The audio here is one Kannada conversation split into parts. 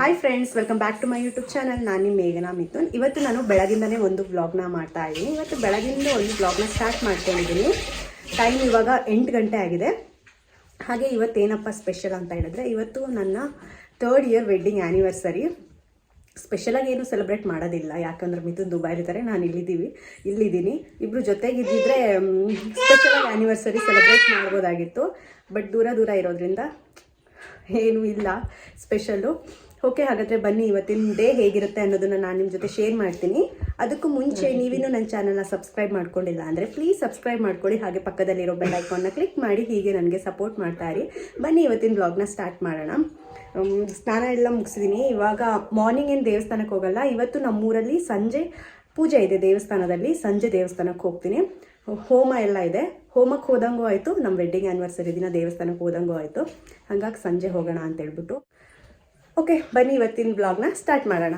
Hi friends welcome back to my YouTube channel ನಾನು ನಿಮ್ಮ ಮೇಘನಾ ಮಿಥುನ್. ಇವತ್ತು ನಾನು ಬೆಳಗಿಂದನೇ ಒಂದು ವ್ಲಾಗ್ನ ಮಾಡ್ತಾ ಇದ್ದೀನಿ. ಇವತ್ತು ಬೆಳಗಿಂದ ಒಂದು ವ್ಲಾಗ್ನ ಸ್ಟಾರ್ಟ್ ಮಾಡ್ಕೊಂಡಿದ್ದೀನಿ. ಟೈಮ್ ಇವಾಗ ಎಂಟು ಗಂಟೆ ಆಗಿದೆ. ಹಾಗೆ ಇವತ್ತೇನಪ್ಪ ಸ್ಪೆಷಲ್ ಅಂತ ಹೇಳಿದ್ರೆ, ಇವತ್ತು ನನ್ನ ಥರ್ಡ್ ಇಯರ್ ವೆಡ್ಡಿಂಗ್ ಆ್ಯನಿವರ್ಸರಿ ಸ್ಪೆಷಲಾಗಿ ಏನು ಸೆಲೆಬ್ರೇಟ್ ಮಾಡೋದಿಲ್ಲ. ಯಾಕಂದ್ರೆ ಮಿಥುನ್ ದುಬೈಲಿದ್ದಾರೆ ನಾನು ಇಲ್ಲಿದ್ದೀವಿ, ಇಲ್ಲಿದ್ದೀನಿ. ಇಬ್ಬರು ಜೊತೆಗಿದ್ದಿದ್ರೆ ಸ್ಪೆಷಲಾಗಿ ಆ್ಯನಿವರ್ಸರಿ ಸೆಲೆಬ್ರೇಟ್ ಮಾಡ್ಬೋದಾಗಿತ್ತು. ಬಟ್ ದೂರ ದೂರ ಇರೋದ್ರಿಂದ ಏನೂ ಇಲ್ಲ ಸ್ಪೆಷಲ್ಲು ಓಕೆ ಹಾಗಾದರೆ ಬನ್ನಿ, ಇವತ್ತಿನ ಡೇ ಹೇಗಿರುತ್ತೆ ಅನ್ನೋದನ್ನು ನಾನು ನಿಮ್ಮ ಜೊತೆ ಶೇರ್ ಮಾಡ್ತೀನಿ. ಅದಕ್ಕೂ ಮುಂಚೆ ನೀವಿನ್ನೂ ನನ್ನ ಚಾನಲ್ನ ಸಬ್ಸ್ಕ್ರೈಬ್ ಮಾಡ್ಕೊಂಡಿಲ್ಲ ಅಂದರೆ ಪ್ಲೀಸ್ ಸಬ್ಸ್ಕ್ರೈಬ್ ಮಾಡ್ಕೊಳ್ಳಿ. ಹಾಗೆ ಪಕ್ಕದಲ್ಲಿರೋ ಬೆಲ್ ಐಕಾನ್ನ ಕ್ಲಿಕ್ ಮಾಡಿ, ಹೀಗೆ ನನಗೆ ಸಪೋರ್ಟ್ ಮಾಡ್ತಾ ಇರಿ. ಬನ್ನಿ, ಇವತ್ತಿನ ಬ್ಲಾಗ್ನ ಸ್ಟಾರ್ಟ್ ಮಾಡೋಣ. ಸ್ನಾನ ಎಲ್ಲ ಮುಗಿಸಿದ್ದೀನಿ ಇವಾಗ ಮಾರ್ನಿಂಗ್ ಏನು ದೇವಸ್ಥಾನಕ್ಕೆ ಹೋಗಲ್ಲ, ಇವತ್ತು ನಮ್ಮೂರಲ್ಲಿ ಸಂಜೆ ಪೂಜೆ ಇದೆ ದೇವಸ್ಥಾನದಲ್ಲಿ, ಸಂಜೆ ದೇವಸ್ಥಾನಕ್ಕೆ ಹೋಗ್ತೀನಿ. ಹೋಮ ಎಲ್ಲ ಇದೆ. ಹೋಮಕ್ಕೆ ಹೋದಂಗೂ ಆಯಿತು ನಮ್ಮ ವೆಡ್ಡಿಂಗ್ ಆ್ಯನಿವರ್ಸರಿ ದಿನ ದೇವಸ್ಥಾನಕ್ಕೆ ಹೋದಂಗೂ ಆಯಿತು. ಹಾಗಾಗಿ ಸಂಜೆ ಹೋಗೋಣ ಅಂತ ಹೇಳ್ಬಿಟ್ಟು. ಓಕೆ, ಬನ್ನಿ ಇವತ್ತಿನ ಬ್ಲಾಗ್ನ ಸ್ಟಾರ್ಟ್ ಮಾಡೋಣ.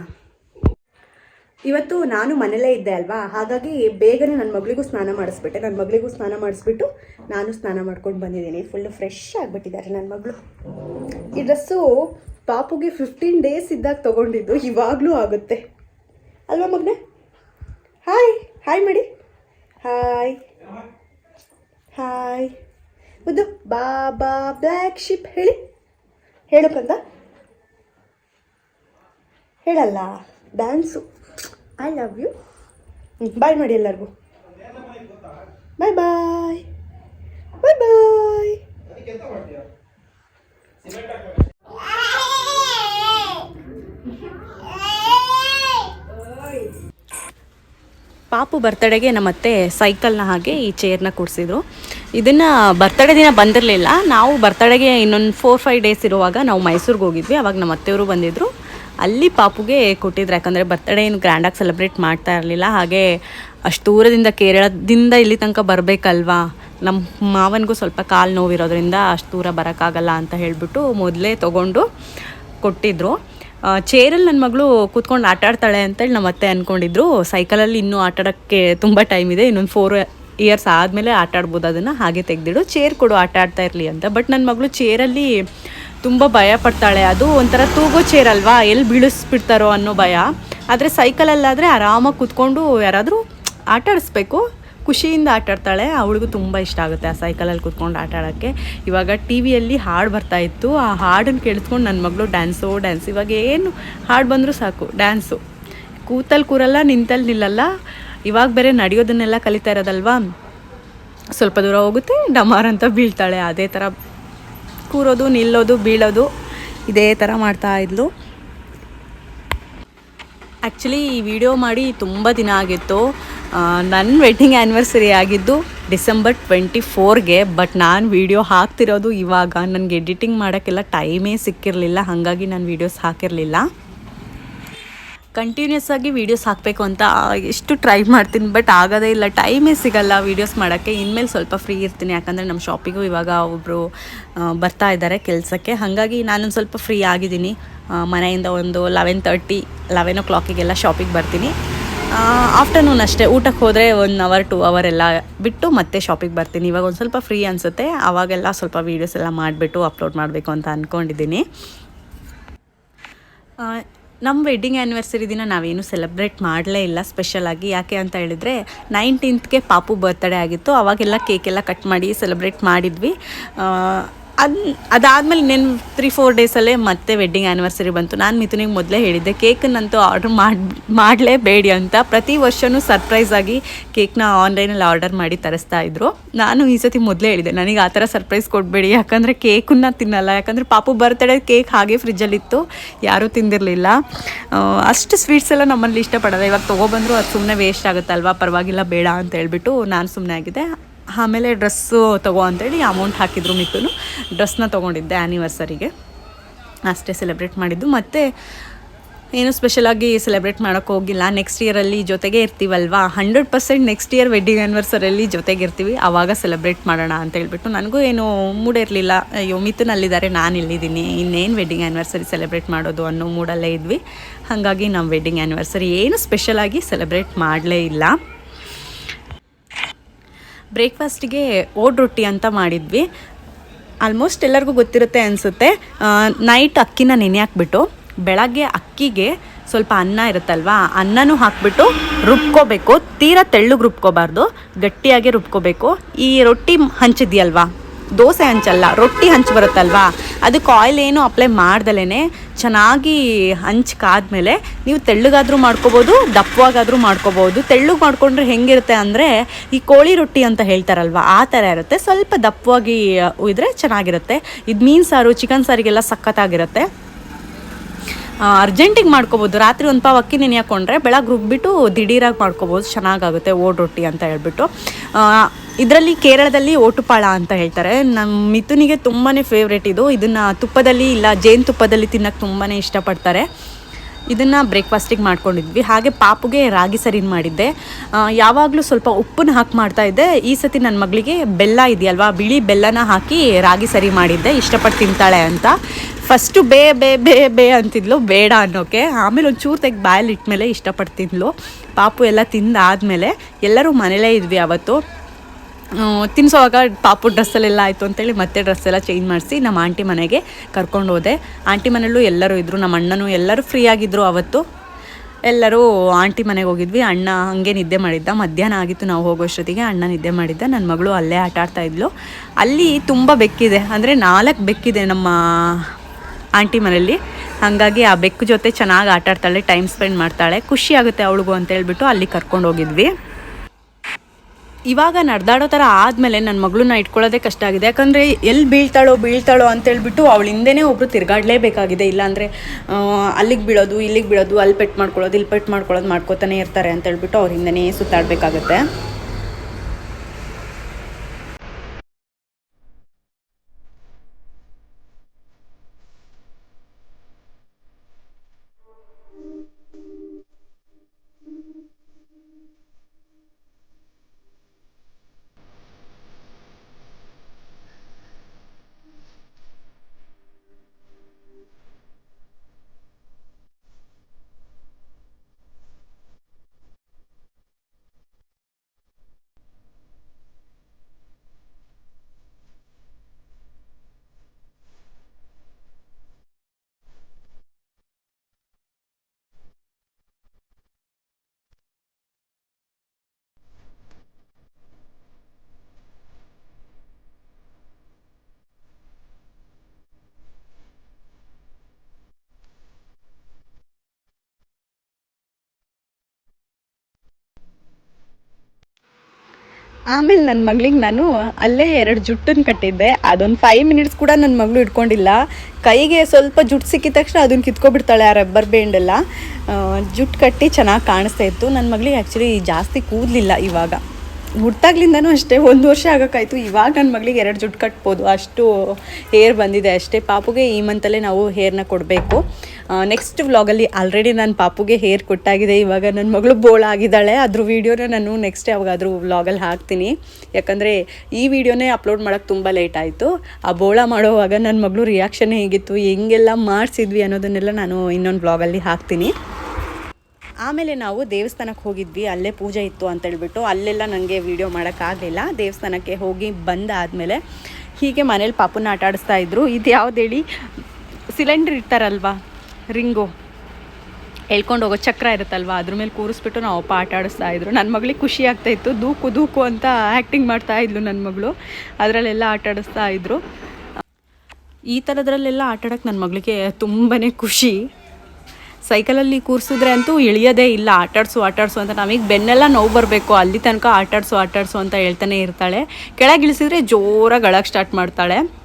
ಇವತ್ತು ನಾನು ಮನೇಲೇ ಇದ್ದೆ ಅಲ್ವಾ? ಹಾಗಾಗಿ ಬೇಗನೆ ನನ್ನ ಮಗಳಿಗೂ ಸ್ನಾನ ಮಾಡಿಸ್ಬಿಟ್ಟೆ. ನನ್ನ ಮಗಳಿಗೂ ಸ್ನಾನ ಮಾಡಿಸ್ಬಿಟ್ಟು ನಾನು ಸ್ನಾನ ಮಾಡ್ಕೊಂಡು ಬಂದಿದ್ದೀನಿ. ಫುಲ್ಲು ಫ್ರೆಶ್ ಆಗಿಬಿಟ್ಟಿದ್ದಾರೆ ನನ್ನ ಮಗಳು. ಈ ಡ್ರೆಸ್ಸು ಪಾಪುಗೆ ಫಿಫ್ಟೀನ್ ಡೇಸ್ ಇದ್ದಾಗ ತೊಗೊಂಡಿದ್ದು. ಇವಾಗಲೂ ಆಗುತ್ತೆ. ಅಲ್ವಾ ಮಗನೆ? ಹಾಯ್ ಹಾಯ್ ಮಾಡಿ. ಹಾಯ್ ಹಾಯ್ ಮುದ್ದು ಬಾಬಾ ಬ್ಲ್ಯಾಕ್ ಶಿಪ್ ಹೇಳಿ. ಹೇಳು ಕಂದ. ಹೇಳಲ್ಲ. Dance I love you bye ಮಾಡಿ ಎಲ್ಲರಿಗೂ. ಬಾಯ್ ಬಾಯ್ ಬಾಯ್ ಬಾಯ್ ಪಾಪು ಬರ್ತಡೆಗೆ ನಮ್ಮತ್ತೆ ಸೈಕಲ್ನ ಹಾಗೆ ಈ ಚೇರ್ನ ಕೊಡಿಸಿದ್ರು. ಇದನ್ನು ಬರ್ತಡೇ ದಿನ ಬಂದಿರಲಿಲ್ಲ. ನಾವು ಬರ್ತಡೆಗೆ ಇನ್ನೊಂದು ಫೋರ್ ಫೈವ್ ಡೇಸ್ ಇರುವಾಗ ನಾವು ಮೈಸೂರಿಗೆ ಹೋಗಿದ್ವಿ. ಅವಾಗ ನಮ್ಮ ಅತ್ತೆಯವರು ಬಂದಿದ್ದರು ಅಲ್ಲಿ ಪಾಪುಗೆ ಕೊಟ್ಟಿದ್ರು. ಯಾಕಂದರೆ ಬರ್ತಡೇ ಏನು ಗ್ರ್ಯಾಂಡಾಗಿ ಸೆಲೆಬ್ರೇಟ್ ಮಾಡ್ತಾ ಇರಲಿಲ್ಲ. ಹಾಗೆ ಅಷ್ಟು ದೂರದಿಂದ ಕೇರಳದಿಂದ ಇಲ್ಲಿ ತನಕ ಬರಬೇಕಲ್ವಾ? ನಮ್ಮ ಮಾವನಿಗೂ ಸ್ವಲ್ಪ ಕಾಲು ನೋವಿರೋದ್ರಿಂದ ಅಷ್ಟು ದೂರ ಬರೋಕ್ಕಾಗಲ್ಲ ಅಂತ ಹೇಳಿಬಿಟ್ಟು ಮೊದಲೇ ತೊಗೊಂಡು ಕೊಟ್ಟಿದ್ರು. ಚೇರಲ್ಲಿ ನನ್ನ ಮಗಳು ಕೂತ್ಕೊಂಡು ಆಟ ಆಡ್ತಾಳೆ ಅಂತೇಳಿ ನಮ್ಮ ಅತ್ತೆ ಅಂದ್ಕೊಂಡಿದ್ರು ಸೈಕಲಲ್ಲಿ ಇನ್ನೂ ಆಟ ಆಡೋಕ್ಕೆ ತುಂಬ ಟೈಮ್ ಇದೆ. ಇನ್ನೊಂದು ಫೋರ್ ಇಯರ್ಸ್ ಆದಮೇಲೆ ಆಟ ಆಡ್ಬೋದು ಅದನ್ನು. ಹಾಗೆ ತೆಗೆದಿಡು, ಚೇರ್ ಕೊಡು, ಆಟ ಆಡ್ತಾ ಇರಲಿ ಅಂತ. ಬಟ್ ನನ್ನ ಮಗಳು ಚೇರಲ್ಲಿ ತುಂಬ ಭಯ ಪಡ್ತಾಳೆ. ಅದು ಒಂಥರ ತೂಗೋ ಚೇರ್ ಅಲ್ವಾ? ಎಲ್ಲಿ ಬೀಳಿಸ್ಬಿಡ್ತಾರೋ ಅನ್ನೋ ಭಯ. ಆದರೆ ಸೈಕಲಲ್ಲಾದರೆ ಆರಾಮಾಗಿ ಕೂತ್ಕೊಂಡು ಯಾರಾದರೂ ಆಟ ಆಡಿಸ್ಬೇಕು. ಖುಷಿಯಿಂದ ಆಟಾಡ್ತಾಳೆ ಅವಳಿಗೂ ತುಂಬ ಇಷ್ಟ ಆಗುತ್ತೆ ಆ ಸೈಕಲಲ್ಲಿ ಕೂತ್ಕೊಂಡು ಆಟ ಆಡೋಕ್ಕೆ. ಇವಾಗ ಟಿ ವಿಯಲ್ಲಿ ಹಾಡು ಬರ್ತಾ ಇತ್ತು. ಆ ಹಾಡನ್ನು ಕೇಳಿಸ್ಕೊಂಡು ನನ್ನ ಮಗಳು ಡ್ಯಾನ್ಸು ಡ್ಯಾನ್ಸ್ ಇವಾಗ ಏನು ಹಾಡು ಬಂದರೂ ಸಾಕು. ಡ್ಯಾನ್ಸು ಕೂತಲ್ಲಿ ಕೂರಲ್ಲ ನಿಂತಲ್ಲಿ ನಿಲ್ಲಲ್ಲ. ಇವಾಗ ಬೇರೆ ನಡೆಯೋದನ್ನೆಲ್ಲ ಕಲಿತಾ ಇರೋದಲ್ವಾ? ಸ್ವಲ್ಪ ದೂರ ಹೋಗುತ್ತೆ. ಡಮಾರ್ ಅಂತ ಬೀಳ್ತಾಳೆ. ಅದೇ ಥರ ಕೂರೋದು, ನಿಲ್ಲೋದು, ಬೀಳೋದು ಇದೇ ಥರ ಮಾಡ್ತಾ ಇದ್ಲು. ಆ್ಯಕ್ಚುಲಿ ಈ ವಿಡಿಯೋ ಮಾಡಿ ತುಂಬ ದಿನ ಆಗಿತ್ತು. ನನ್ನ ವೆಡ್ಡಿಂಗ್ ಆ್ಯನಿವರ್ಸರಿ ಆಗಿದ್ದು ಡಿಸೆಂಬರ್ ಟ್ವೆಂಟಿ ಫೋರ್ಗೆ ಬಟ್ ನಾನು ವೀಡಿಯೋ ಹಾಕ್ತಿರೋದು ಇವಾಗ. ನನಗೆ ಎಡಿಟಿಂಗ್ ಮಾಡೋಕ್ಕೆಲ್ಲ ಟೈಮೇ ಸಿಕ್ಕಿರಲಿಲ್ಲ, ಹಾಗಾಗಿ ನಾನು ವೀಡಿಯೋಸ್ ಹಾಕಿರಲಿಲ್ಲ. ಕಂಟಿನ್ಯೂಸ್ ಆಗಿ ವೀಡಿಯೋಸ್ ಹಾಕಬೇಕು ಅಂತ ಎಷ್ಟು ಟ್ರೈ ಮಾಡ್ತೀನಿ ಬಟ್ ಆಗೋದೇ ಇಲ್ಲ. ಟೈಮೇ ಸಿಗಲ್ಲ ವೀಡಿಯೋಸ್ ಮಾಡೋಕ್ಕೆ. ಇನ್ಮೇಲೆ ಸ್ವಲ್ಪ ಫ್ರೀ ಇರ್ತೀನಿ. ಯಾಕಂದರೆ ನಮ್ಮ ಶಾಪಿಗೂ ಇವಾಗ ಒಬ್ಬರು ಬರ್ತಾ ಇದ್ದಾರೆ ಕೆಲಸಕ್ಕೆ. ಹಾಗಾಗಿ ನಾನೊಂದು ಸ್ವಲ್ಪ ಫ್ರೀ ಆಗಿದ್ದೀನಿ. ಮನೆಯಿಂದ ಒಂದು ಲೆವೆನ್ ತರ್ಟಿ ಲೆವೆನ್ ಓ ಕ್ಲಾಕಿಗೆಲ್ಲ ಶಾಪಿಗೆ ಬರ್ತೀನಿ ಆಫ್ಟರ್ನೂನ್ ಅಷ್ಟೇ. ಊಟಕ್ಕೆ ಹೋದರೆ ಒನ್ ಅವರ್ ಟು ಅವರ್ ಎಲ್ಲ ಬಿಟ್ಟು ಮತ್ತೆ ಶಾಪಿಗೆ ಬರ್ತೀನಿ. ಇವಾಗ ಒಂದು ಸ್ವಲ್ಪ ಫ್ರೀ ಅನಿಸುತ್ತೆ. ಆವಾಗೆಲ್ಲ ಸ್ವಲ್ಪ ವೀಡಿಯೋಸ್ ಎಲ್ಲ ಮಾಡಿಬಿಟ್ಟು ಅಪ್ಲೋಡ್ ಮಾಡಬೇಕು ಅಂತ ಅಂದ್ಕೊಂಡಿದ್ದೀನಿ ನಮ್ಮ ವೆಡ್ಡಿಂಗ್ ಆ್ಯನಿವರ್ಸರಿ ದಿನ ನಾವೇನು ಸೆಲೆಬ್ರೇಟ್ ಮಾಡಲೇ ಇಲ್ಲ ಸ್ಪೆಷಲಾಗಿ ಯಾಕೆ ಅಂತ ಹೇಳಿದರೆ ನೈನ್ಟೀನ್ತ್ಗೆ ಪಾಪು ಬರ್ತ್ಡೇ ಆಗಿತ್ತು. ಅವಾಗೆಲ್ಲ ಕೇಕೆಲ್ಲ ಕಟ್ ಮಾಡಿ ಸೆಲೆಬ್ರೇಟ್ ಮಾಡಿದ್ವಿ. ಅದು ಅದಾದಮೇಲೆ ಇನ್ನೇನು ತ್ರೀ ಫೋರ್ ಡೇಸಲ್ಲೇ ಮತ್ತೆ ವೆಡ್ಡಿಂಗ್ ಆ್ಯನಿವರ್ಸರಿ ಬಂತು. ನಾನು ಮಿಥುನಿಗೆ ಮೊದಲೇ ಹೇಳಿದ್ದೆ ಕೇಕನ್ನಂತೂ ಆರ್ಡ್ರ್ ಮಾಡಿ, ಮಾಡಲೇಬೇಡಿ ಅಂತ. ಪ್ರತಿ ವರ್ಷವೂ ಸರ್ಪ್ರೈಸ್ ಆಗಿ ಕೇಕ್ನ ಆನ್ಲೈನಲ್ಲಿ ಆರ್ಡರ್ ಮಾಡಿ ತರಿಸ್ತಾ ಇದ್ರು. ನಾನು ಈ ಸತಿ ಮೊದಲೇ ಹೇಳಿದೆ ನನಗೆ ಆ ಥರ ಸರ್ಪ್ರೈಸ್ ಕೊಡಬೇಡಿ. ಯಾಕಂದರೆ ಕೇಕನ್ನ ತಿನ್ನಲ್ಲ. ಯಾಕಂದರೆ ಪಾಪು ಬರ್ತಡೇ ಕೇಕ್ ಹಾಗೆ ಫ್ರಿಜ್ಜಲ್ಲಿತ್ತು ಯಾರೂ ತಿಂದಿರಲಿಲ್ಲ. ಅಷ್ಟು ಸ್ವೀಟ್ಸ್ ಎಲ್ಲ ನಮ್ಮಲ್ಲಿ ಇಷ್ಟಪಡೋಲ್ಲ. ಇವಾಗ ತೊಗೊಬಂದ್ರು ಅದು ಸುಮ್ಮನೆ ವೇಸ್ಟ್ ಆಗುತ್ತಲ್ವಾ? ಪರವಾಗಿಲ್ಲ, ಬೇಡ ಅಂತ ಹೇಳ್ಬಿಟ್ಟು ನಾನು ಸುಮ್ಮನೆ ಆಗಿದ್ದೆ. ಆಮೇಲೆ ಡ್ರೆಸ್ಸು ತಗೋ ಅಂತೇಳಿ ಅಮೌಂಟ್ ಹಾಕಿದ್ರು ಮಿಕ್ಕನು ಡ್ರೆಸ್ನ ತೊಗೊಂಡಿದ್ದೆ ಆ್ಯನಿವರ್ಸರಿಗೆ ಅಷ್ಟೇ ಸೆಲೆಬ್ರೇಟ್ ಮಾಡಿದ್ದು. ಮತ್ತು ಏನು ಸ್ಪೆಷಲಾಗಿ ಸೆಲೆಬ್ರೇಟ್ ಮಾಡೋಕ್ಕೆ ಹೋಗಿಲ್ಲ. ನೆಕ್ಸ್ಟ್ ಇಯರಲ್ಲಿ ಜೊತೆಗೆ ಇರ್ತೀವಲ್ವಾ? Hundred percent next year wedding ಆ್ಯನಿವರ್ಸರಿಯಲ್ಲಿ ಜೊತೆಗೆ ಇರ್ತೀವಿ. ಆವಾಗ ಸೆಲೆಬ್ರೇಟ್ ಮಾಡೋಣ ಅಂತ ಹೇಳ್ಬಿಟ್ಟು ನನಗೂ ಏನು ಮೂಡ್ ಇರಲಿಲ್ಲ. ಅಯ್ಯೋ, ಮಿಥುನಲ್ಲಿದ್ದಾರೆ ನಾನು ಇಲ್ಲಿದ್ದೀನಿ ಇನ್ನೇನು ವೆಡ್ಡಿಂಗ್ ಆ್ಯನಿವರ್ಸರಿ ಸೆಲೆಬ್ರೇಟ್ ಮಾಡೋದು ಅನ್ನೋ ಮೂಡಲ್ಲೇ ಇದ್ವಿ. ಹಾಗಾಗಿ ನಮ್ಮ ವೆಡ್ಡಿಂಗ್ ಆ್ಯನಿವರ್ಸರಿ ಏನು ಸ್ಪೆಷಲಾಗಿ ಸೆಲೆಬ್ರೇಟ್ ಮಾಡಲೇ ಇಲ್ಲ. ಬ್ರೇಕ್ಫಾಸ್ಟಿಗೆ ಓಡ್ ರೊಟ್ಟಿ ಅಂತ ಮಾಡಿದ್ವಿ. ಆಲ್ಮೋಸ್ಟ್ ಎಲ್ಲರಿಗೂ ಗೊತ್ತಿರುತ್ತೆ ಅನಿಸುತ್ತೆ. ನೈಟ್ ಅಕ್ಕಿನ ನೆನೆ ಹಾಕ್ಬಿಟ್ಟು, ಬೆಳಗ್ಗೆ ಅಕ್ಕಿಗೆ ಸ್ವಲ್ಪ ಅನ್ನ ಇರುತ್ತಲ್ವಾ ಅನ್ನನೂ ಹಾಕ್ಬಿಟ್ಟು ರುಬ್ಕೋಬೇಕು. ತೀರಾ ತೆಳ್ಳಗೆ ರುಬ್ಕೋಬಾರ್ದು, ಗಟ್ಟಿಯಾಗಿ ರುಬ್ಕೋಬೇಕು. ಈ ರೊಟ್ಟಿ ಹಂಚಿದ್ಯಲ್ವಾ? ದೋಸೆ ಹಂಚಲ್ಲ, ರೊಟ್ಟಿ ಹಂಚು ಬರುತ್ತಲ್ವಾ? ಅದಕ್ಕೆ ಆಯಿಲ್ ಏನು ಅಪ್ಲೈ ಮಾಡ್ದಲೇ ಚೆನ್ನಾಗಿ ಹಂಚ್ ಕಾದ್ಮೇಲೆ ನೀವು ತೆಳ್ಳಗಾದರೂ ಮಾಡ್ಕೋಬೋದು, ದಪ್ಪವಾಗಾದರೂ ಮಾಡ್ಕೋಬೋದು. ತೆಳ್ಳಗೆ ಮಾಡ್ಕೊಂಡ್ರೆ ಹೆಂಗಿರುತ್ತೆ ಅಂದರೆ, ಈ ಕೋಳಿ ರೊಟ್ಟಿ ಅಂತ ಹೇಳ್ತಾರಲ್ವ, ಆ ಥರ ಇರುತ್ತೆ. ಸ್ವಲ್ಪ ದಪ್ಪವಾಗಿ ಇದ್ರೆ ಚೆನ್ನಾಗಿರುತ್ತೆ. ಇದು ಮೀನು ಸಾರು, ಚಿಕನ್ ಸಾರಿಗೆಲ್ಲ ಸಖತ್ತಾಗಿರುತ್ತೆ. ಅರ್ಜೆಂಟಿಗೆ ಮಾಡ್ಕೋಬೋದು. ರಾತ್ರಿ ಒಂದು ಪಾವ್ ಅಕ್ಕಿ ನೆನೆ ಹಾಕ್ಕೊಂಡ್ರೆ ಬೆಳಗ್ಗೆ ರುಬ್ಬಿಟ್ಟು ದಿಢೀರಾಗಿ ಮಾಡ್ಕೋಬೋದು. ಚೆನ್ನಾಗಾಗುತ್ತೆ ಓಡ್ ರೊಟ್ಟಿ ಅಂತ ಹೇಳ್ಬಿಟ್ಟು. ಇದರಲ್ಲಿ ಕೇರಳದಲ್ಲಿ ಓಟುಪಾಳ ಅಂತ ಹೇಳ್ತಾರೆ. ನಮ್ಮ ಮಿಥುನಿಗೆ ತುಂಬಾ ಫೇವ್ರೇಟ್ ಇದು. ಇದನ್ನು ತುಪ್ಪದಲ್ಲಿ ಇಲ್ಲ ಜೇನುತುಪ್ಪದಲ್ಲಿ ತಿನ್ನೋಕ್ಕೆ ತುಂಬಾ ಇಷ್ಟಪಡ್ತಾರೆ. ಇದನ್ನು ಬ್ರೇಕ್ಫಾಸ್ಟಿಗೆ ಮಾಡ್ಕೊಂಡಿದ್ವಿ. ಹಾಗೆ ಪಾಪುಗೆ ರಾಗಿ ಸರಿನ ಮಾಡಿದ್ದೆ. ಯಾವಾಗಲೂ ಸ್ವಲ್ಪ ಉಪ್ಪನ್ನ ಹಾಕಿ ಮಾಡ್ತಾ ಇದ್ದೆ. ಈ ಸತಿ ನನ್ನ ಮಗಳಿಗೆ ಬೆಲ್ಲ ಇದೆಯಲ್ವಾ, ಬಿಳಿ ಬೆಲ್ಲನ ಹಾಕಿ ರಾಗಿ ಸರಿ ಮಾಡಿದ್ದೆ. ಇಷ್ಟಪಟ್ಟು ತಿಂತಾಳೆ ಅಂತ. ಫಸ್ಟು ಬೇ ಬೇ ಬೇ ಬೇ ಅಂತಿದ್ಲು. ಬೇಡ ಅನ್ನೋಕೆ. ಆಮೇಲೆ ಒಂಚೂರು ತೆಗೆ ಬಾಯಲ್ಲಿ ಇಟ್ಮೇಲೆ ಇಷ್ಟಪಟ್ಟು ತಿಂದ್ಲು. ಪಾಪು ಎಲ್ಲ ತಿಂದಾದಮೇಲೆ ಎಲ್ಲರೂ ಮನೇಲೇ ಇದ್ವಿ ಅವತ್ತು. ತಿನ್ಸೋವಾಗ ಪಾಪು ಡ್ರೆಸ್ಸಲ್ಲೆಲ್ಲ ಆಯಿತು ಅಂತೇಳಿ ಮತ್ತೆ ಡ್ರೆಸ್ ಎಲ್ಲ ಚೇಂಜ್ ಮಾಡಿಸಿ ನಮ್ಮ ಆಂಟಿ ಮನೆಗೆ ಕರ್ಕೊಂಡು ಹೋದೆ. ಆಂಟಿ ಮನೆಯಲ್ಲೂ ಎಲ್ಲರೂ ಇದ್ದರು ನಮ್ಮ ಅಣ್ಣನೂ ಎಲ್ಲರೂ ಫ್ರೀ ಆಗಿದ್ದರು ಅವತ್ತು. ಎಲ್ಲರೂ ಆಂಟಿ ಮನೆಗೆ ಹೋಗಿದ್ವಿ. ಅಣ್ಣ ಹಾಗೆ ನಿದ್ದೆ ಮಾಡಿದ್ದ. ಮಧ್ಯಾಹ್ನ ಆಗಿತ್ತು ನಾವು ಹೋಗೋಷ್ಟೊತ್ತಿಗೆ ಅಣ್ಣ ನಿದ್ದೆ ಮಾಡಿದ್ದ. ನನ್ನ ಮಗಳು ಅಲ್ಲೇ ಆಟ ಆಡ್ತಾ ಇದ್ಲು. ಅಲ್ಲಿ ತುಂಬ ಬೆಕ್ಕಿದೆ. ಅಂದರೆ ನಾಲ್ಕು ಬೆಕ್ಕಿದೆ ನಮ್ಮ ಆಂಟಿ ಮನೆಯಲ್ಲಿ. ಹಾಗಾಗಿ ಆ ಬೆಕ್ಕು ಜೊತೆ ಚೆನ್ನಾಗಿ ಆಟಾಡ್ತಾಳೆ ಟೈಮ್ ಸ್ಪೆಂಡ್ ಮಾಡ್ತಾಳೆ. ಖುಷಿ ಆಗುತ್ತೆ ಅವಳಿಗೂ ಅಂತ ಹೇಳ್ಬಿಟ್ಟು ಅಲ್ಲಿ ಕರ್ಕೊಂಡು ಹೋಗಿದ್ವಿ. ಇವಾಗ ನಡೆದಾಡೋ ಥರ ಆದಮೇಲೆ ನನ್ನ ಮಗಳನ್ನ ಇಟ್ಕೊಳ್ಳೋದೇ ಕಷ್ಟ ಆಗಿದೆ. ಯಾಕಂದರೆ ಎಲ್ಲಿ ಬೀಳ್ತಾಳೋ ಬೀಳ್ತಾಳೋ ಅಂತೇಳ್ಬಿಟ್ಟು ಅವಳ ಹಿಂದೆನೇ ಒಬ್ಬರು ತಿರುಗಾಡಲೇಬೇಕಾಗಿದೆ. ಇಲ್ಲಾಂದರೆ ಅಲ್ಲಿಗೆ ಬೀಳೋದು, ಇಲ್ಲಿಗೆ ಬೀಳೋದು, ಅಲ್ಲಿ ಪೆಟ್ಟು ಮಾಡ್ಕೊಳ್ಳೋದು, ಇಲ್ಲಿ ಪೆಟ್ಟು ಮಾಡ್ಕೊಳ್ಳೋದು ಮಾಡ್ಕೋತಾನೆ ಇರ್ತಾರೆ ಅಂತೇಳ್ಬಿಟ್ಟು ಅವ್ರ ಹಿಂದೆನೇ ಸುತ್ತಾಡಬೇಕಾಗತ್ತೆ. ಆಮೇಲೆ ನನ್ನ ಮಗಳಿಗೆ ನಾನು ಅಲ್ಲೇ ಎರಡು ಜುಟ್ಟನ್ನು ಕಟ್ಟಿದ್ದೆ. ಅದೊಂದು ಫೈವ್ ಮಿನಿಟ್ಸ್ ಕೂಡ ನನ್ನ ಮಗಳು ಇಟ್ಕೊಂಡಿಲ್ಲ. ಕೈಗೆ ಸ್ವಲ್ಪ ಜುಟ್ಟು ಸಿಕ್ಕಿದ ತಕ್ಷಣ ಅದನ್ನು ಕಿತ್ಕೊಬಿಡ್ತಾಳೆ ಆ ರಬ್ಬರ್ ಬೇಂಡೆಲ್ಲ ಜುಟ್ಟು ಕಟ್ಟಿ ಚೆನ್ನಾಗಿ ಕಾಣಿಸ್ತಾ ಇತ್ತು. ನನ್ನ ಮಗಳಿಗೆ ಆ್ಯಕ್ಚುಲಿ ಜಾಸ್ತಿ ಕೂದಲಿಲ್ಲ ಇವಾಗ. ಹುಟ್ಟಾಗ್ಲಿಂದನೂ ಅಷ್ಟೇ, ಒಂದು ವರ್ಷ ಆಗೋಕ್ಕಾಯ್ತು. ಇವಾಗ ನನ್ನ ಮಗಳಿಗೆ ಎರಡು ಜುಟ್ಟು ಕಟ್ಬೋದು. ಅಷ್ಟು ಹೇರ್ ಬಂದಿದೆ ಅಷ್ಟೇ. ಪಾಪುಗೆ ಈ ಮಂತಲ್ಲೇ ನಾವು ಹೇರ್ನ ಕೊಡಬೇಕು. ನೆಕ್ಸ್ಟ್ ವ್ಲಾಗಲ್ಲಿ ಆಲ್ರೆಡಿ ನಾನು ಪಾಪುಗೆ ಹೇರ್ ಕೊಟ್ಟಾಗಿದೆ. ಇವಾಗ ನನ್ನ ಮಗಳು ಬೋಳ ಆಗಿದ್ದಾಳೆ. ಅದ್ರ ವೀಡಿಯೋನ ನಾನು ನೆಕ್ಸ್ಟ್ ಯಾವಾಗಾದರೂ ವ್ಲಾಗಲ್ಲಿ ಹಾಕ್ತೀನಿ. ಯಾಕಂದರೆ ಈ ವಿಡಿಯೋನೇ ಅಪ್ಲೋಡ್ ಮಾಡೋಕ್ಕೆ ತುಂಬ ಲೇಟ್ ಆಯಿತು. ಆ ಬೋಳ ಮಾಡೋವಾಗ ನನ್ನ ಮಗಳು ರಿಯಾಕ್ಷನ್ ಹೇಗಿತ್ತು, ಹೆಂಗೆಲ್ಲ ಮಾಡಿಸಿದ್ವಿ ಅನ್ನೋದನ್ನೆಲ್ಲ ನಾನು ಇನ್ನೊಂದು ವ್ಲಾಗಲ್ಲಿ ಹಾಕ್ತೀನಿ. ಆಮೇಲೆ ನಾವು ದೇವಸ್ಥಾನಕ್ಕೆ ಹೋಗಿದ್ವಿ. ಅಲ್ಲೇ ಪೂಜೆ ಇತ್ತು ಅಂತ ಹೇಳ್ಬಿಟ್ಟು ಅಲ್ಲೆಲ್ಲ ನನಗೆ ವೀಡಿಯೋ ಮಾಡೋಕ್ಕಾಗಲಿಲ್ಲ ದೇವಸ್ಥಾನಕ್ಕೆ ಹೋಗಿ ಬಂದಾದಮೇಲೆ ಹೀಗೆ ಮನೇಲಿ ಪಾಪುನ ಆಟ ಆಡಿಸ್ತಾ ಇದ್ರು. ಇದು ಯಾವುದೇಳಿ ಸಿಲಿಂಡ್ರ್ ಇರ್ತಾರಲ್ವಾ ರಿಂಗು. ಎಳ್ಕೊಂಡು ಹೋಗೋ ಚಕ್ರ ಇರುತ್ತಲ್ವ? ಅದ್ರ ಮೇಲೆ ಕೂರಿಸ್ಬಿಟ್ಟು ನಾವು ಅಪ್ಪ ಆಟ ಆಡಿಸ್ತಾ ಇದ್ರು. ನನ್ನ ಮಗಳಿಗೆ ಖುಷಿ ಆಗ್ತಾಯಿತ್ತು ದೂಕು ದೂಕು ಅಂತ ಆ್ಯಕ್ಟಿಂಗ್ ಮಾಡ್ತಾ ಇದ್ಲು ನನ್ನ ಮಗಳು. ಅದರಲ್ಲೆಲ್ಲ ಆಟ ಆಡಿಸ್ತಾ ಇದ್ರು. ಈ ಥರದ್ರಲ್ಲೆಲ್ಲ ಆಟ ಆಡೋಕ್ಕೆ ನನ್ನ ಮಗಳಿಗೆ ತುಂಬಾ ಖುಷಿ. ಸೈಕಲಲ್ಲಿ ಕೂರಿಸಿದ್ರೆ ಅಂತೂ ಇಳಿಯೋದೇ ಇಲ್ಲ. ಆಟಾಡ್ಸು ಆಟಾಡ್ಸು ಅಂತ ನಮಗೆ ಬೆನ್ನೆಲ್ಲ ನೋವು ಬರಬೇಕು. ಅಲ್ಲಿ ತನಕ ಆಟಾಡ್ಸು ಆಟಾಡ್ಸು ಅಂತ ಹೇಳ್ತಾನೆ ಇರ್ತಾಳೆ. ಕೆಳಗಿಳಿಸಿದ್ರೆ ಜೋರಾಗಿ ಅಳಕ್ಕೆ ಸ್ಟಾರ್ಟ್ ಮಾಡ್ತಾಳೆ.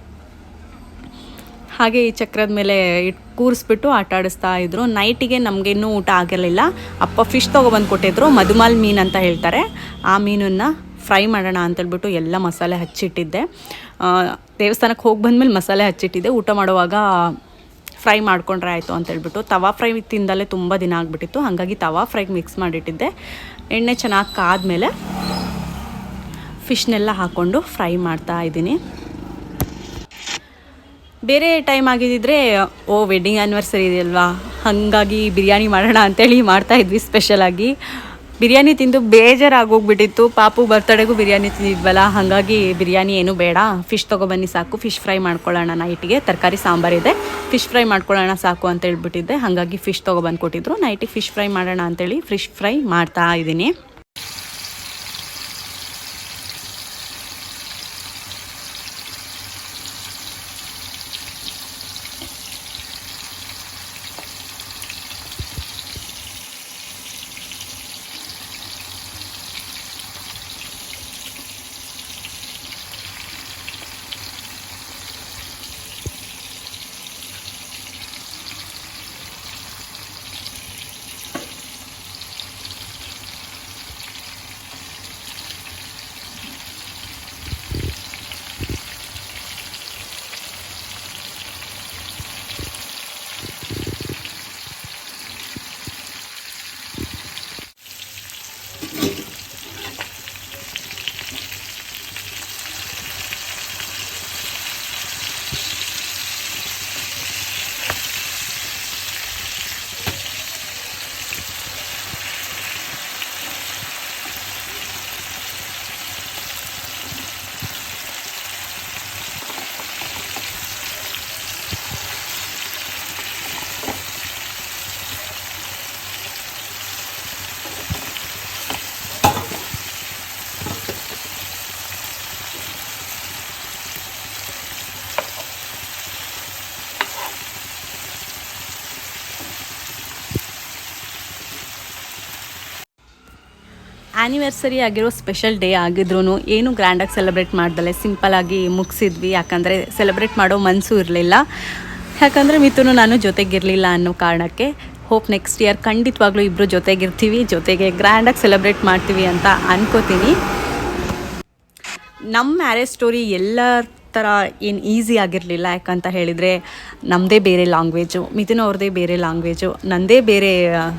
ಹಾಗೆ ಈ ಚಕ್ರದ ಮೇಲೆ ಇಟ್, ಕೂರಿಸ್ಬಿಟ್ಟು ಆಟ ಆಡಿಸ್ತಾ ಇದ್ರು. ನೈಟಿಗೆ ನಮಗೆ ಇನ್ನೂ ಊಟ ಆಗಿರಲಿಲ್ಲ ಅಪ್ಪ ಫಿಶ್ ತೊಗೊಬಂದು ಕೊಟ್ಟಿದ್ರು. ಮಧುಮಾಲ್ ಮೀನು ಅಂತ ಹೇಳ್ತಾರೆ. ಆ ಮೀನನ್ನು ಫ್ರೈ ಮಾಡೋಣ ಅಂತೇಳ್ಬಿಟ್ಟು ಎಲ್ಲ ಮಸಾಲೆ ಹಚ್ಚಿಟ್ಟಿದ್ದೆ. ದೇವಸ್ಥಾನಕ್ಕೆ ಹೋಗಿ ಬಂದಮೇಲೆ ಮಸಾಲೆ ಹಚ್ಚಿಟ್ಟಿದ್ದೆ. ಊಟ ಮಾಡುವಾಗ ಫ್ರೈ ಮಾಡ್ಕೊಂಡ್ರೆ ಆಯಿತು ಅಂತೇಳ್ಬಿಟ್ಟು. ತವಾ ಫ್ರೈ ತಿಂದಲೇ ತುಂಬ ದಿನ ಆಗಿಬಿಟ್ಟಿತ್ತು. ಹಾಗಾಗಿ ತವಾ ಫ್ರೈಗೆ ಮಿಕ್ಸ್ ಮಾಡಿಟ್ಟಿದ್ದೆ. ಎಣ್ಣೆ ಚೆನ್ನಾಗಿ ಕಾದ್ಮೇಲೆ ಫಿಶ್ನೆಲ್ಲ ಹಾಕ್ಕೊಂಡು ಫ್ರೈ ಮಾಡ್ತಾ ಇದ್ದೀನಿ. ಬೇರೆ ಟೈಮ್ ಆಗಿದ್ದಿದ್ರೆ, ಓ ವೆಡ್ಡಿಂಗ್ ಆ್ಯನಿವರ್ಸರಿ ಇದೆಯಲ್ವಾ? ಹಾಗಾಗಿ ಬಿರಿಯಾನಿ ಮಾಡೋಣ ಅಂತೇಳಿ ಮಾಡ್ತಾ ಇದ್ವಿ ಸ್ಪೆಷಲಾಗಿ ಬಿರಿಯಾನಿ ತಿಂದು ಬೇಜಾರಾಗೋಗ್ಬಿಟ್ಟಿತ್ತು. ಪಾಪು ಬರ್ತಡೆಗೂ ಬಿರಿಯಾನಿ ತಿಂದಿದ್ವಲ್ಲ, ಹಾಗಾಗಿ ಬಿರಿಯಾನಿ ಏನು ಬೇಡ. ಫಿಶ್ ತೊಗೊಬನ್ನಿ ಸಾಕು. ಫಿಶ್ ಫ್ರೈ ಮಾಡ್ಕೊಳ್ಳೋಣ ನೈಟಿಗೆ ತರಕಾರಿ ಸಾಂಬಾರಿದೆ ಫಿಶ್ ಫ್ರೈ ಮಾಡ್ಕೊಳ್ಳೋಣ ಸಾಕು ಅಂತ ಹೇಳ್ಬಿಟ್ಟಿದ್ದೆ ಹಾಗಾಗಿ ಫಿಶ್ ತೊಗೊಬಂದು ಕೊಟ್ಟಿದ್ರು ನೈಟಿಗೆ ಫಿಶ್ ಫ್ರೈ ಮಾಡೋಣ ಅಂತೇಳಿ ಫಿಶ್ ಫ್ರೈ ಮಾಡ್ತಾ ಇದ್ದೀನಿ. ಆ್ಯನಿವರ್ಸರಿ ಆಗಿರೋ ಸ್ಪೆಷಲ್ ಡೇ ಆಗಿದ್ರು ಏನು ಗ್ರ್ಯಾಂಡಾಗಿ ಸೆಲೆಬ್ರೇಟ್ ಮಾಡ್ದಲೆ? ಸಿಂಪಲಾಗಿ ಮುಗಿಸಿದ್ವಿ. ಯಾಕಂದರೆ ಸೆಲೆಬ್ರೇಟ್ ಮಾಡೋ ಮನಸ್ಸು ಇರಲಿಲ್ಲ. ಯಾಕಂದರೆ ಮಿಥುನು ನಾನು ಜೊತೆಗಿರಲಿಲ್ಲ ಅನ್ನೋ ಕಾರಣಕ್ಕೆ ಹೋಪ್ ನೆಕ್ಸ್ಟ್ ಇಯರ್ ಖಂಡಿತವಾಗ್ಲೂ ಇಬ್ಬರು ಜೊತೆಗಿರ್ತೀವಿ. ಜೊತೆಗೆ ಗ್ರ್ಯಾಂಡಾಗಿ ಸೆಲೆಬ್ರೇಟ್ ಮಾಡ್ತೀವಿ ಅಂತ ಅನ್ಕೋತೀನಿ. ನಮ್ಮ ಮ್ಯಾರೇಜ್ ಸ್ಟೋರಿ ಎಲ್ಲ ಥರ ಏನು ಈಸಿ ಆಗಿರಲಿಲ್ಲ. ಯಾಕಂತ ಹೇಳಿದರೆ ನಮ್ಮದೇ ಬೇರೆ ಲ್ಯಾಂಗ್ವೇಜು ಮಿಥುನ್ ಅವ್ರದ್ದೇ ಬೇರೆ ಲ್ಯಾಂಗ್ವೇಜು ನನ್ನದೇ ಬೇರೆ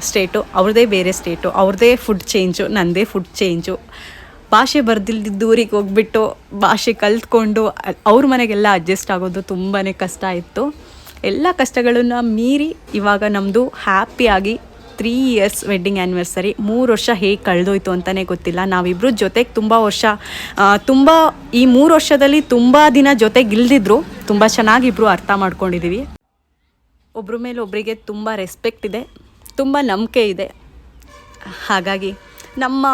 ಸ್ಟೇಟು ಅವ್ರದ್ದೇ ಬೇರೆ ಸ್ಟೇಟು ಅವ್ರದ್ದೇ ಫುಡ್ ಚೇಂಜು ನನ್ನದೇ ಫುಡ್ ಚೇಂಜು ಭಾಷೆ ಬರ್ದಿಲ್ದಿದ್ದ ಊರಿಗೆ ಹೋಗ್ಬಿಟ್ಟು ಭಾಷೆ ಕಲ್ತ್ಕೊಂಡು ಅವ್ರ ಮನೆಗೆಲ್ಲ ಅಡ್ಜಸ್ಟ್ ಆಗೋದು ತುಂಬಾ ಕಷ್ಟ ಇತ್ತು. ಎಲ್ಲ ಕಷ್ಟಗಳನ್ನು ಮೀರಿ ಇವಾಗ ನಮ್ಮದು ಹ್ಯಾಪಿಯಾಗಿ ತ್ರೀ ಇಯರ್ಸ್ ವೆಡ್ಡಿಂಗ್ ಆ್ಯನಿವರ್ಸರಿ ಮೂರು ವರ್ಷ ಹೇಗೆ ಕಳೆದೋಯ್ತು ಅಂತಲೇ ಗೊತ್ತಿಲ್ಲ. ನಾವಿಬ್ಬರು ಜೊತೆಗೆ ತುಂಬ ವರ್ಷ ತುಂಬ, ಈ ಮೂರು ವರ್ಷದಲ್ಲಿ ತುಂಬ ದಿನ ಜೊತೆಗೆ ಇಲ್ದಿದ್ರು, ತುಂಬ ಚೆನ್ನಾಗಿ ಇಬ್ಬರು ಅರ್ಥ ಮಾಡ್ಕೊಂಡಿದ್ದೀವಿ ಒಬ್ಬರ ಮೇಲೆ ಒಬ್ಬರಿಗೆ ತುಂಬ ರೆಸ್ಪೆಕ್ಟ್ ಇದೆ, ತುಂಬ ನಂಬಿಕೆ ಇದೆ. ಹಾಗಾಗಿ ನಮ್ಮ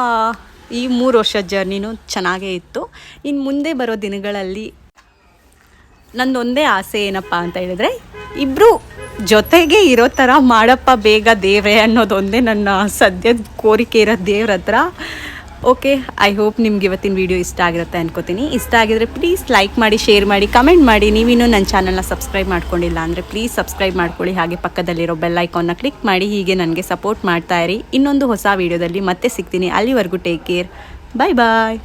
ಈ ಮೂರು ವರ್ಷದ ಜರ್ನಿನೂ ಚೆನ್ನಾಗೇ ಇತ್ತು. ಇನ್ನು ಮುಂದೆ ಬರೋ ದಿನಗಳಲ್ಲಿ ನಂದೊಂದೇ ಆಸೆ ಏನಪ್ಪ ಅಂತ ಹೇಳಿದರೆ ಇಬ್ಬರು ಜೊತೆಗೆ ಇರೋ ಥರ ಮಾಡಪ್ಪ ಬೇಗ ದೇವ್ರೆ ಅನ್ನೋದೊಂದೇ ನನ್ನ ಸದ್ಯದ ಕೋರಿಕೆ ಇರೋ ದೇವ್ರ ಹತ್ರ. ಓಕೆ ಐ ಹೋಪ್ ನಿಮ್ಗೆ ಇವತ್ತಿನ ವಿಡಿಯೋ ಇಷ್ಟ ಆಗಿರುತ್ತೆ ಅನ್ಕೋತೀನಿ. ಇಷ್ಟ ಆಗಿದ್ರೆ ಪ್ಲೀಸ್ ಲೈಕ್ ಮಾಡಿ ಶೇರ್ ಮಾಡಿ ಕಮೆಂಟ್ ಮಾಡಿ. ನೀವಿನ್ನೂ ನನ್ನ ಚಾನಲ್ನ ಸಬ್ಸ್ಕ್ರೈಬ್ ಮಾಡ್ಕೊಂಡಿಲ್ಲ ಅಂದರೆ ಪ್ಲೀಸ್ ಸಬ್ಸ್ಕ್ರೈಬ್ ಮಾಡ್ಕೊಳ್ಳಿ. ಹಾಗೆ ಪಕ್ಕದಲ್ಲಿರೋ ಬೆಲ್ ಐಕಾನ್ನ ಕ್ಲಿಕ್ ಮಾಡಿ. ಹೀಗೆ ನನಗೆ ಸಪೋರ್ಟ್ ಮಾಡ್ತಾ ಇರಿ. ಇನ್ನೊಂದು ಹೊಸ ವೀಡಿಯೋದಲ್ಲಿ ಮತ್ತೆ ಸಿಗ್ತೀನಿ. ಅಲ್ಲಿವರೆಗೂ ಟೇಕ್ ಕೇರ್ ಬಾಯ್ ಬಾಯ್